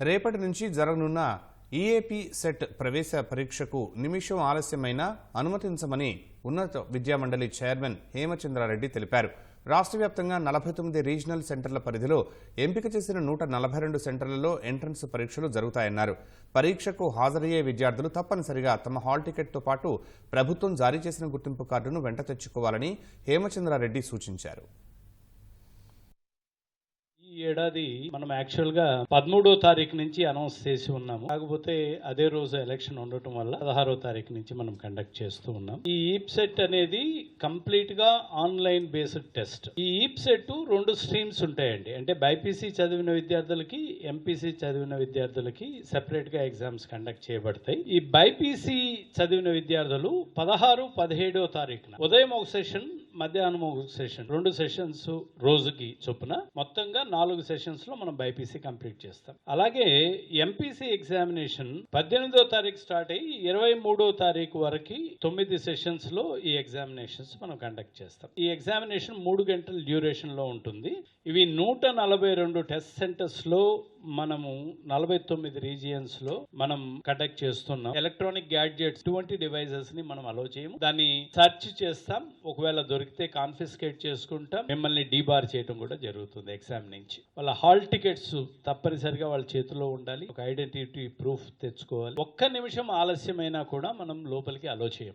రేపటి నుంచి జరగనున్న ఈఏపీ సెట్ ప్రవేశ పరీక్షకు నిమిషం ఆలస్యమైన అనుమతించమని ఉన్నత విద్యామండలి చైర్మన్ హేమచంద్రారెడ్డి తెలిపారు. రాష్ట్ర వ్యాప్తంగా నలభై తొమ్మిది రీజనల్ సెంటర్ల పరిధిలో ఎంపిక చేసిన నూట నలభై రెండు సెంటర్లలో ఎంట్రన్స్ పరీక్షలు జరుగుతాయన్నారు. పరీక్షకు హాజరయ్యే విద్యార్థులు తప్పనిసరిగా తమ హాల్ టికెట్తో పాటు ప్రభుత్వం జారీ చేసిన గుర్తింపు కార్డును వెంట తెచ్చుకోవాలని హేమచంద్రారెడ్డి సూచించారు. ఈ ఏడాది మనం యాక్చువల్గా పదమూడో తారీఖు నుంచి అనౌన్స్ చేసి ఉన్నాము. కాకపోతే అదే రోజు ఎలక్షన్ ఉండటం వల్ల పదహారో తారీఖు నుంచి మనం కండక్ట్ చేస్తూ ఉన్నాం. ఈ ఈప్ సెట్ అనేది కంప్లీట్గా ఆన్లైన్ బేస్డ్ టెస్ట్. ఈ ఈప్సెట్ రెండు స్ట్రీమ్స్ ఉంటాయండి. అంటే బైపీసీ చదివిన విద్యార్థులకి ఎంపీసీ చదివిన విద్యార్థులకి సెపరేట్గా ఎగ్జామ్స్ కండక్ట్ చేయబడతాయి. ఈ బైపీసీ చదివిన విద్యార్థులు పదహారు పదిహేడో తారీఖున ఉదయం ఒక సెషన్ మధ్యాహ్నం ఒక సెషన్ రెండు సెషన్స్ రోజుకి చొప్పున మొత్తంగా నాలుగు సెషన్స్లో మనం బైపీసీ కంప్లీట్ చేస్తాం. అలాగే ఎంపీసీ ఎగ్జామినేషన్ పద్దెనిమిదో తారీఖు స్టార్ట్ అయ్యి ఇరవై మూడో తారీఖు వరకు తొమ్మిది సెషన్స్లో ఈ ఎగ్జామినేషన్స్ మనం కండక్ట్ చేస్తాం. ఈ ఎగ్జామినేషన్ మూడు గంటల డ్యూరేషన్లో ఉంటుంది. ఇవి నూట నలభై రెండు టెస్ట్ సెంటర్స్లో మనము నలభై తొమ్మిది రీజియన్స్లో మనం కండక్ట్ చేస్తున్నాం. ఎలక్ట్రానిక్ గ్యాడ్జెట్స్ ఇటువంటి డివైజెస్ని మనం అలో చేయము. దాన్ని సెర్చ్ చేస్తాం. ఒకవేళ దొరికితే కాన్ఫిస్కేట్ చేసుకుంటాం. మిమ్మల్ని డీబార్ చేయడం కూడా జరుగుతుంది ఎగ్జామ్ నుంచి. వాళ్ళ హాల్ టికెట్స్ తప్పనిసరిగా వాళ్ళ చేతిలో ఉండాలి. ఒక ఐడెంటిటీ ప్రూఫ్ తెచ్చుకోవాలి. ఒక్క నిమిషం ఆలస్యమైనా కూడా మనం లోపలికి అలో చేయం